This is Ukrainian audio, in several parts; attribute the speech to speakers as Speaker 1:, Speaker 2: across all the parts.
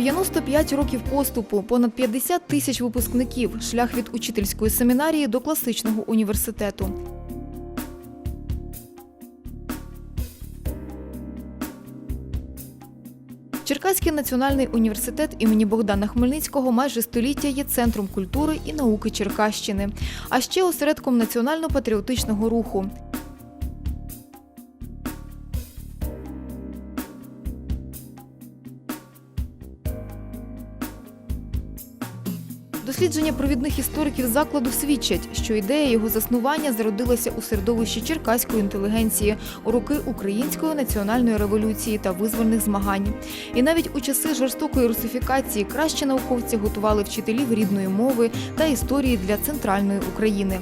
Speaker 1: 95 років поступу, понад 50 тисяч випускників, шлях від учительської семінарії до класичного університету. Черкаський національний університет імені Богдана Хмельницького майже століття є центром культури і науки Черкащини, а ще осередком національно-патріотичного руху. Дослідження провідних істориків закладу свідчать, що ідея його заснування зародилася у середовищі черкаської інтелігенції у роки української національної революції та визвольних змагань. І навіть у часи жорстокої русифікації кращі науковці готували вчителів рідної мови та історії для центральної України.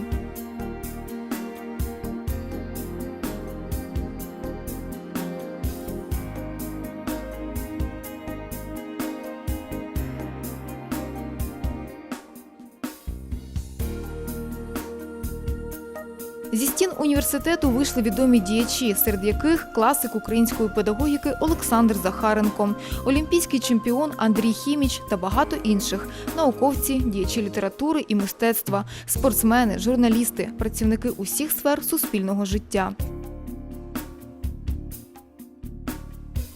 Speaker 1: Зі стін університету вийшли відомі діячі, серед яких класик української педагогіки Олександр Захаренко, олімпійський чемпіон Андрій Хіміч та багато інших науковці, діячі літератури і мистецтва, спортсмени, журналісти, працівники усіх сфер суспільного життя.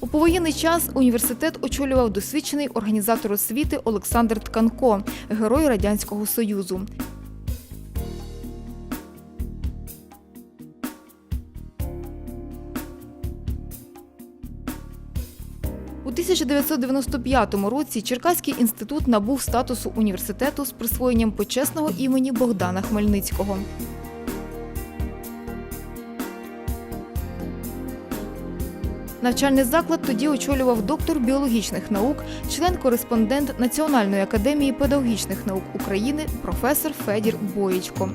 Speaker 1: У повоєнний час університет очолював досвідчений організатор освіти Олександр Тканко, герой Радянського Союзу. 1995 році Черкаський інститут набув статусу університету з присвоєнням почесного імені Богдана Хмельницького. Навчальний заклад тоді очолював доктор біологічних наук, член-кореспондент Національної академії педагогічних наук України професор Федір Боїчко.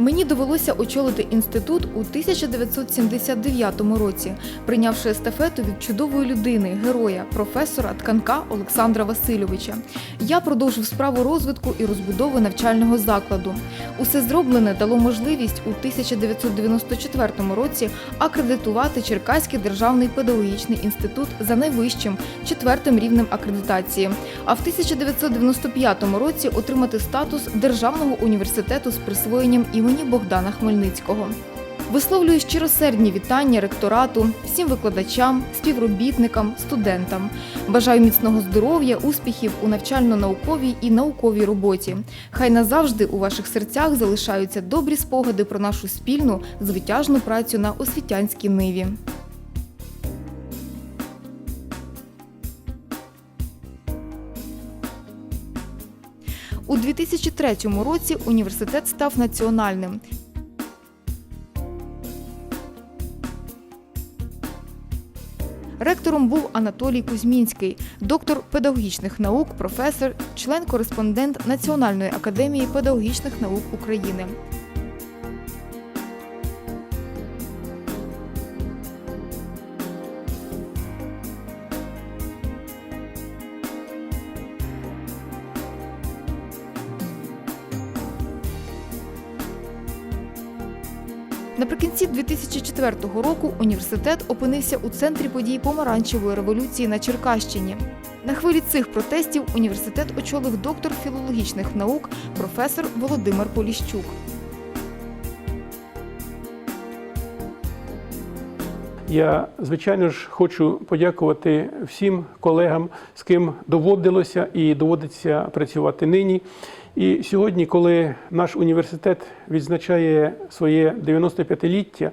Speaker 1: Мені довелося очолити інститут у 1979 році, прийнявши естафету від чудової людини, героя, професора тканка Олександра Васильовича. Я продовжив справу розвитку і розбудови навчального закладу. Усе зроблене дало можливість у 1994 році акредитувати Черкаський державний педагогічний інститут за найвищим четвертим рівнем акредитації. А в 1995 році отримати статус державного університету з присвоєнням імені Богдана Хмельницького. Висловлюю щиросердні вітання ректорату, всім викладачам, співробітникам, студентам. Бажаю міцного здоров'я, успіхів у навчально-науковій і науковій роботі. Хай назавжди у ваших серцях залишаються добрі спогади про нашу спільну звитяжну працю на освітянській ниві. У 2003 році університет став національним. Ректором був Анатолій Кузьмінський, доктор педагогічних наук, професор, член-кореспондент Національної академії педагогічних наук України. Наприкінці 2004 року університет опинився у центрі подій помаранчевої революції на Черкащині. На хвилі цих протестів університет очолив доктор філологічних наук професор Володимир Поліщук.
Speaker 2: Я, звичайно ж, хочу подякувати всім колегам, з ким доводилося і доводиться працювати нині. І сьогодні, коли наш університет відзначає своє 95-ліття,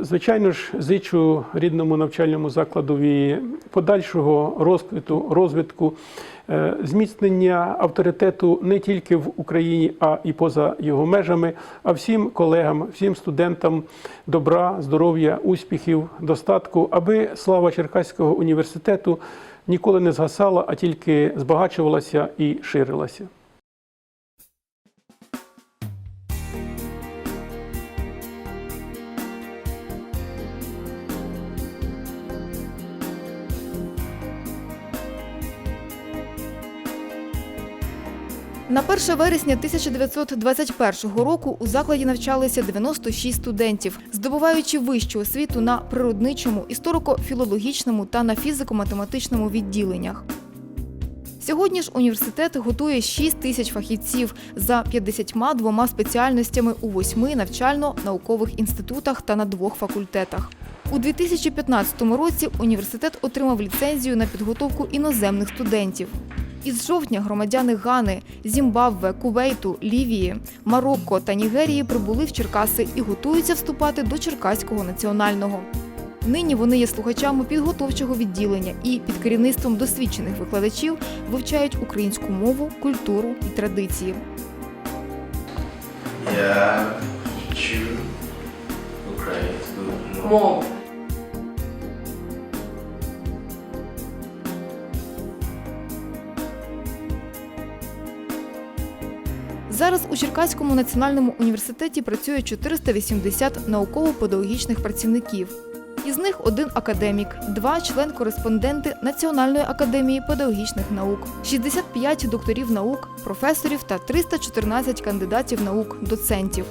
Speaker 2: звичайно ж, зичу рідному навчальному закладові подальшого розквіту, розвитку, е, зміцнення авторитету не тільки в Україні, а і поза його межами, а всім колегам, всім студентам добра, здоров'я, успіхів, достатку, аби слава Черкаського університету ніколи не згасала, а тільки збагачувалася і ширилася.
Speaker 1: На 1 вересня 1921 року у закладі навчалися 96 студентів, здобуваючи вищу освіту на природничому, історико-філологічному та на фізико-математичному відділеннях. Сьогодні ж університет готує 6 тисяч фахівців за 52 спеціальностями у восьми навчально-наукових інститутах та на двох факультетах. У 2015 році університет отримав ліцензію на підготовку іноземних студентів. Із жовтня громадяни Гани, Зімбабве, Кувейту, Лівії, Марокко та Нігерії прибули в Черкаси і готуються вступати до Черкаського національного. Нині вони є слухачами підготовчого відділення і під керівництвом досвідчених викладачів вивчають українську мову, культуру і традиції.
Speaker 3: Я вчу українську мову.
Speaker 1: Зараз у Черкаському національному університеті працює 480 науково-педагогічних працівників. Із них один академік, два член-кореспонденти Національної академії педагогічних наук, 65 докторів наук, професорів та 314 кандидатів наук, доцентів.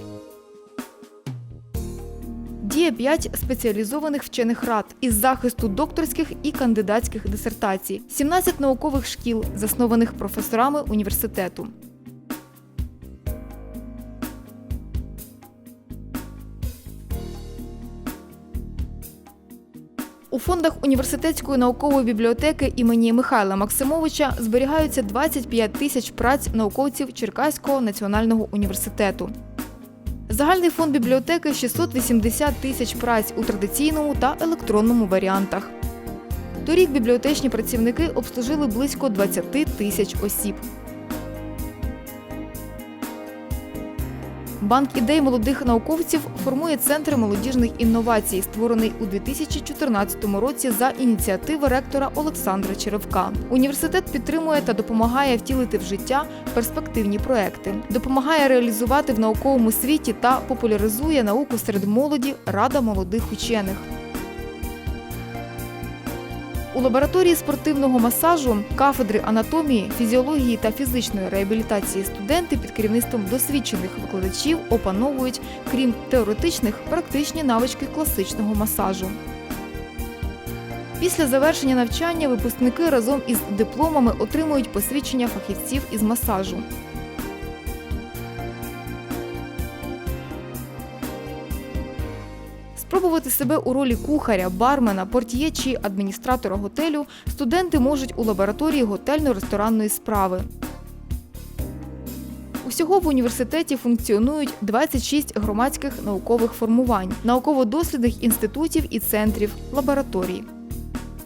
Speaker 1: Діє 5 спеціалізованих вчених рад із захисту докторських і кандидатських дисертацій, 17 наукових шкіл, заснованих професорами університету. У фондах університетської наукової бібліотеки імені Михайла Максимовича зберігаються 25 тисяч праць науковців Черкаського національного університету. Загальний фонд бібліотеки 680 тисяч праць у традиційному та електронному варіантах. Торік бібліотечні працівники обслужили близько 20 тисяч осіб. Банк ідей молодих науковців формує центр молодіжних інновацій, створений у 2014 році за ініціативи ректора Олександра Черевка. Університет підтримує та допомагає втілити в життя перспективні проекти, допомагає реалізувати в науковому світі та популяризує науку серед молоді Рада молодих учених. Лабораторії спортивного масажу, кафедри анатомії, фізіології та фізичної реабілітації студенти під керівництвом досвідчених викладачів опановують, крім теоретичних, практичні навички класичного масажу. Після завершення навчання випускники разом із дипломами отримують посвідчення фахівців із масажу. Спробувати себе у ролі кухаря, бармена, портьє чи адміністратора готелю студенти можуть у лабораторії готельно-ресторанної справи. Усього в університеті функціонують 26 громадських наукових формувань, науково-дослідних інститутів і центрів, лабораторій.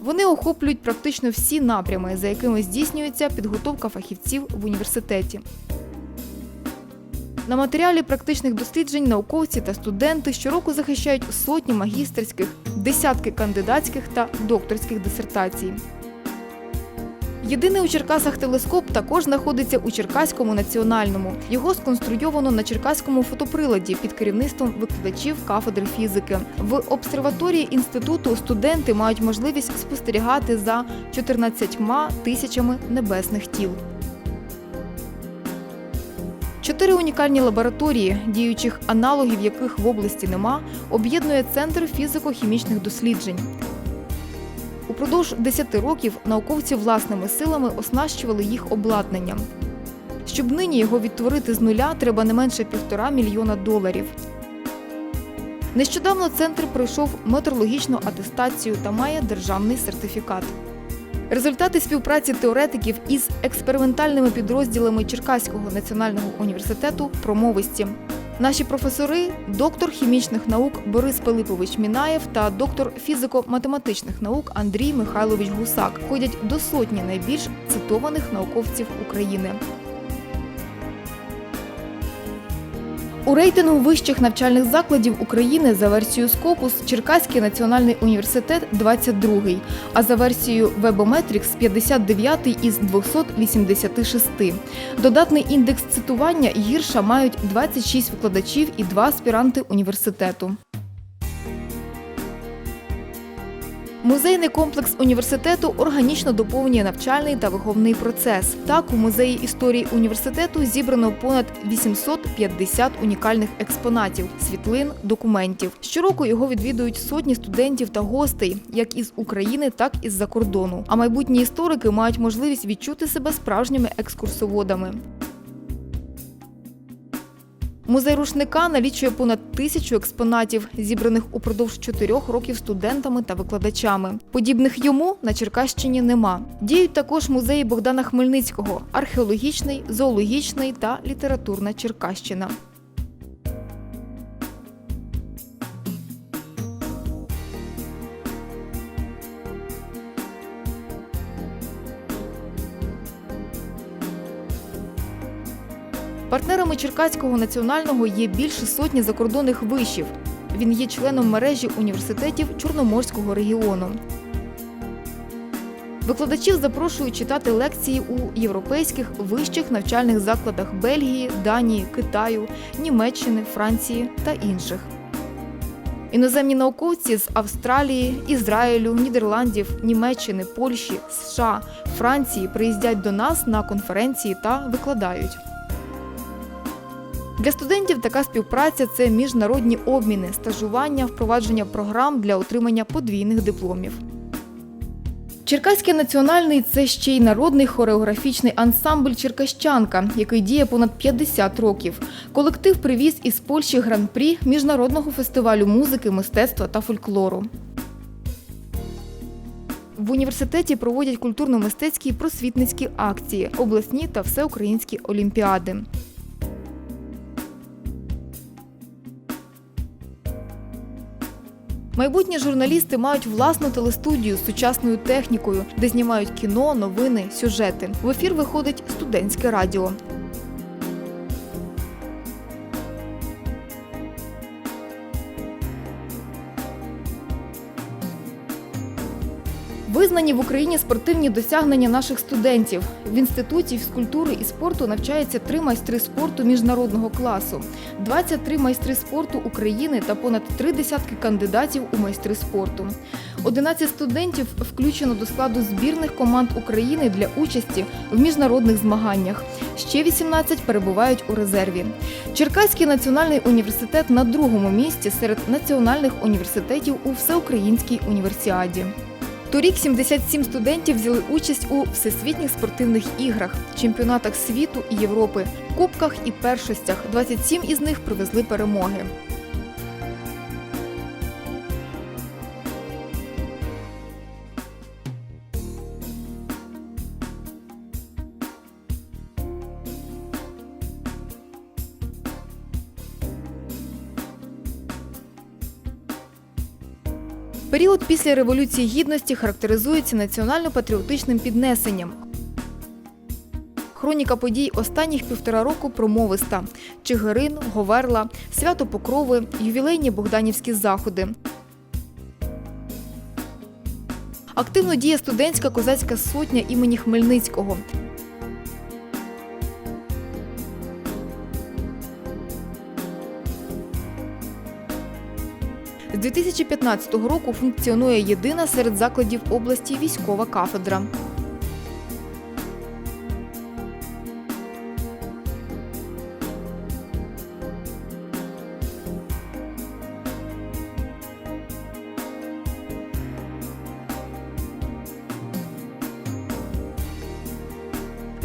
Speaker 1: Вони охоплюють практично всі напрями, за якими здійснюється підготовка фахівців в університеті. На матеріалі практичних досліджень науковці та студенти щороку захищають сотні магістерських, десятки кандидатських та докторських дисертацій. Єдиний у Черкасах телескоп також знаходиться у Черкаському національному. Його сконструйовано на Черкаському фотоприладі під керівництвом викладачів кафедри фізики. В обсерваторії інституту студенти мають можливість спостерігати за 14 тисячами небесних тіл. Чотири унікальні лабораторії, діючих аналогів яких в області нема, об'єднує Центр фізико-хімічних досліджень. Упродовж 10 років науковці власними силами оснащували їх обладнанням. Щоб нині його відтворити з нуля, треба не менше півтора мільйона доларів. Нещодавно центр пройшов метрологічну атестацію та має державний сертифікат. Результати співпраці теоретиків із експериментальними підрозділами Черкаського національного університету промовисті. Наші професори, доктор хімічних наук Борис Пилипович Мінаєв та доктор фізико-математичних наук Андрій Михайлович Гусак ходять до сотні найбільш цитованих науковців України. У рейтингу вищих навчальних закладів України за версією Скопус Черкаський національний університет 22-й, а за версією Webometrics 59-й із 286. Додатний індекс цитування гірша мають 26 викладачів і два аспіранти університету. Музейний комплекс університету органічно доповнює навчальний та виховний процес. Так, у музеї історії університету зібрано понад 850 унікальних експонатів, світлин, документів. Щороку його відвідують сотні студентів та гостей, як із України, так і з-за кордону. А майбутні історики мають можливість відчути себе справжніми екскурсоводами. Музей рушника налічує понад тисячу експонатів, зібраних упродовж чотирьох років студентами та викладачами. Подібних йому на Черкащині нема. Діють також музеї Богдана Хмельницького, археологічний, зоологічний та літературна Черкащина. Партнерами Черкаського національного є більше сотні закордонних вишів. Він є членом мережі університетів Чорноморського регіону. Викладачів запрошують читати лекції у європейських вищих навчальних закладах Бельгії, Данії, Китаю, Німеччини, Франції та інших. Іноземні науковці з Австралії, Ізраїлю, Нідерландів, Німеччини, Польщі, США, Франції приїздять до нас на конференції та викладають. Для студентів така співпраця це міжнародні обміни, стажування, впровадження програм для отримання подвійних дипломів. Черкаський національний це ще й народний хореографічний ансамбль Черкащанка, який діє понад 50 років. Колектив привіз із Польщі гран-прі міжнародного фестивалю музики, мистецтва та фольклору. В університеті проводять культурно-мистецькі і просвітницькі акції, обласні та всеукраїнські олімпіади. Майбутні журналісти мають власну телестудію з сучасною технікою, де знімають кіно, новини, сюжети. В ефір виходить студентське радіо. Визнані в Україні спортивні досягнення наших студентів. В інституті фізкультури і спорту навчаються три майстри спорту міжнародного класу, 23 майстри спорту України та понад три десятки кандидатів у майстри спорту. 11 студентів включено до складу збірних команд України для участі в міжнародних змаганнях. Ще 18 перебувають у резерві. Черкаський національний університет на другому місці серед національних університетів у всеукраїнській універсіаді. Торік 77 студентів взяли участь у всесвітніх спортивних іграх, чемпіонатах світу і Європи, кубках і першостях. 27 із них привезли перемоги. Період після Революції Гідності характеризується національно-патріотичним піднесенням. Хроніка подій останніх півтора року промовиста: Чигирин, Говерла, Свято Покрови, ювілейні богданівські заходи. Активно діє студентська козацька сотня імені Хмельницького. З 2015 року функціонує єдина серед закладів області військова кафедра.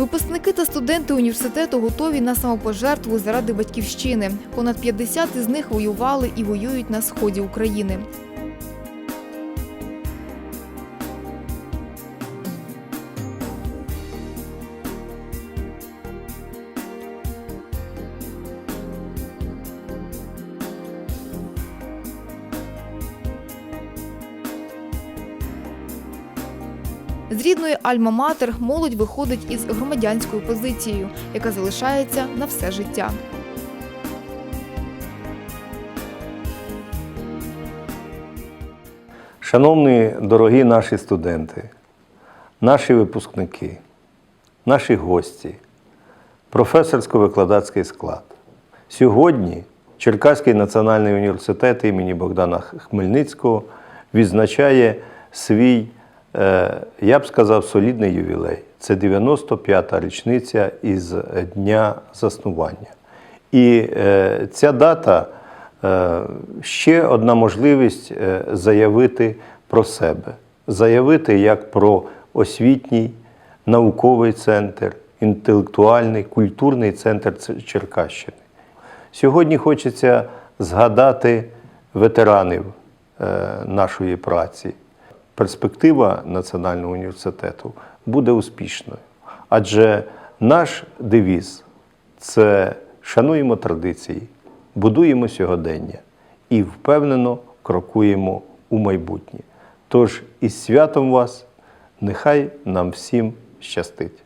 Speaker 1: Випускники та студенти університету готові на самопожертву заради батьківщини. Понад 50 із них воювали і воюють на сході України. З рідної Альма-Матер молодь виходить із громадянською позицією, яка залишається на все життя.
Speaker 4: Шановні дорогі наші студенти, наші випускники, наші гості, професорсько-викладацький склад. Сьогодні Черкаський національний університет імені Богдана Хмельницького відзначає свій, я б сказав, солідний ювілей. Це 95-та річниця із дня заснування. І е, ця дата е, ще одна можливість е, заявити про себе, заявити як про освітній, науковий центр, інтелектуальний, культурний центр Черкащини. Сьогодні хочеться згадати ветеранів е, нашої праці. Перспектива Національного університету буде успішною, адже наш девіз це шануємо традиції, будуємо сьогодення і впевнено крокуємо у майбутнє. Тож із святом вас, нехай нам всім щастить.